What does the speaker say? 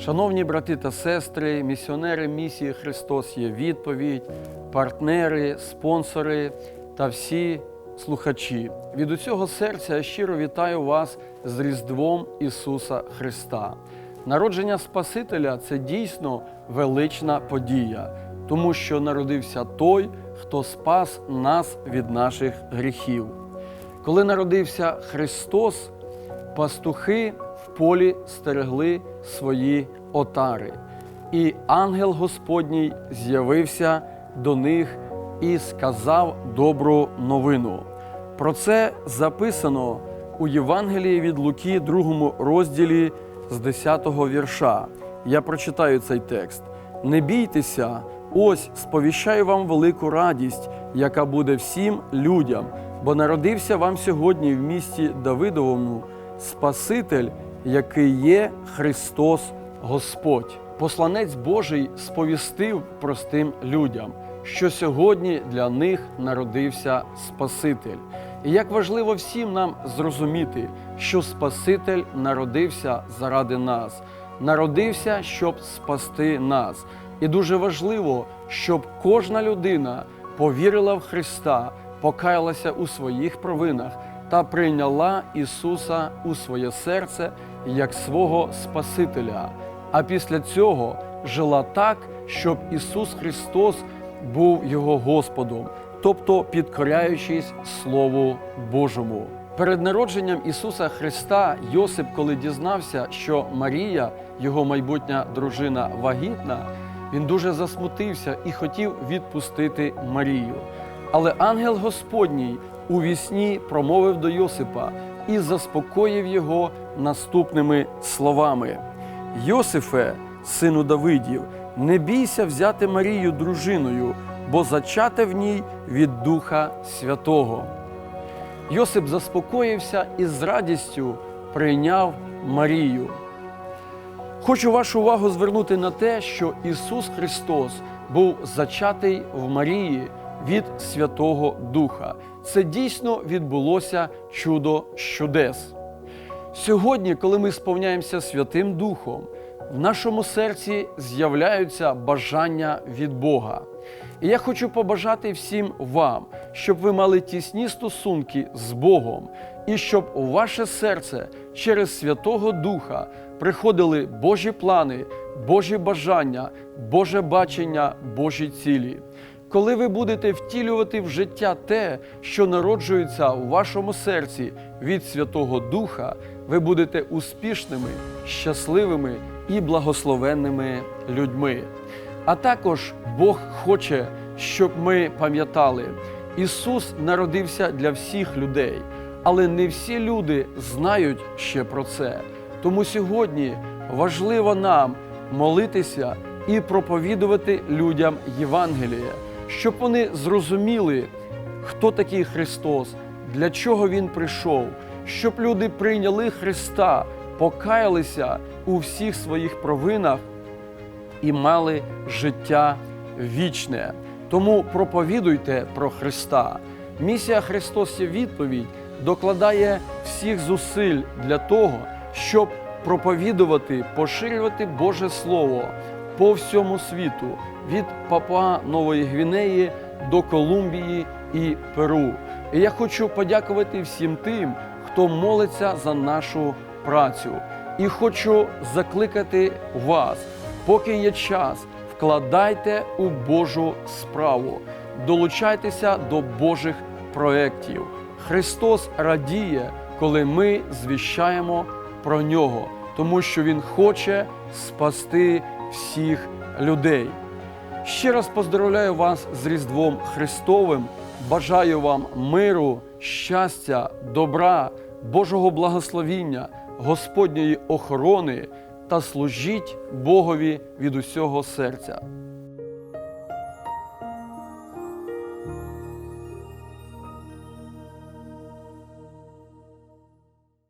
Шановні брати та сестри, місіонери місії Христос є відповідь, партнери, спонсори та всі слухачі. Від усього серця я щиро вітаю вас з Різдвом Ісуса Христа. Народження Спасителя це дійсно велична подія, тому що народився той, хто спас нас від наших гріхів. Коли народився Христос, пастухи в полі стерегли свої отари, і ангел Господній з'явився до них і сказав добру новину. Про це записано у Євангелії від Луки, другому розділі з 10-го вірша. Я прочитаю цей текст. Не бійтеся, ось сповіщаю вам велику радість, яка буде всім людям, бо народився вам сьогодні в місті Давидовому Спаситель, який є Христос Господь. Посланець Божий сповістив простим людям, що сьогодні для них народився Спаситель. І як важливо всім нам зрозуміти, що Спаситель народився заради нас, народився, щоб спасти нас. І дуже важливо, щоб кожна людина повірила в Христа, покаялася у своїх провинах та прийняла Ісуса у своє серце як свого Спасителя. А після цього жила так, щоб Ісус Христос був його Господом, тобто підкоряючись Слову Божому. Перед народженням Ісуса Христа Йосип, коли дізнався, що Марія, його майбутня дружина, вагітна, він дуже засмутився і хотів відпустити Марію. Але ангел Господній у вісні промовив до Йосипа і заспокоїв його наступними словами: Йосифе, сину Давидів, не бійся взяти Марію дружиною, бо зачате в ній від Духа Святого. Йосип заспокоївся і з радістю прийняв Марію. Хочу вашу увагу звернути на те, що Ісус Христос був зачатий в Марії від Святого Духа. Це дійсно відбулося чудо чудес. Сьогодні, коли ми сповняємося Святим Духом, в нашому серці з'являються бажання від Бога. І я хочу побажати всім вам, щоб ви мали тісні стосунки з Богом, і щоб у ваше серце через Святого Духа приходили Божі плани, Божі бажання, Боже бачення, Божі цілі. Коли ви будете втілювати в життя те, що народжується у вашому серці від Святого Духа, ви будете успішними, щасливими і благословенними людьми. А також Бог хоче, щоб ми пам'ятали, Ісус народився для всіх людей, але не всі люди знають ще про це. Тому сьогодні важливо нам молитися і проповідувати людям Євангеліє, щоб вони зрозуміли, хто такий Христос, для чого Він прийшов, щоб люди прийняли Христа, покаялися у всіх своїх провинах і мали життя вічне. Тому проповідуйте про Христа. Місія Христос є відповідь докладає всіх зусиль для того, щоб проповідувати, поширювати Боже Слово по всьому світу від Папуа Нової Гвінеї до Колумбії і Перу. І я хочу подякувати всім тим, хто молиться за нашу працю. І хочу закликати вас, поки є час, вкладайте у Божу справу, долучайтеся до Божих проєктів. Христос радіє, коли ми звіщаємо про нього, тому що Він хоче спасти всіх людей. Ще раз поздравляю вас з Різдвом Христовим. Бажаю вам миру, щастя, добра, Божого благословіння, Господньої охорони та служіть Богові від усього серця.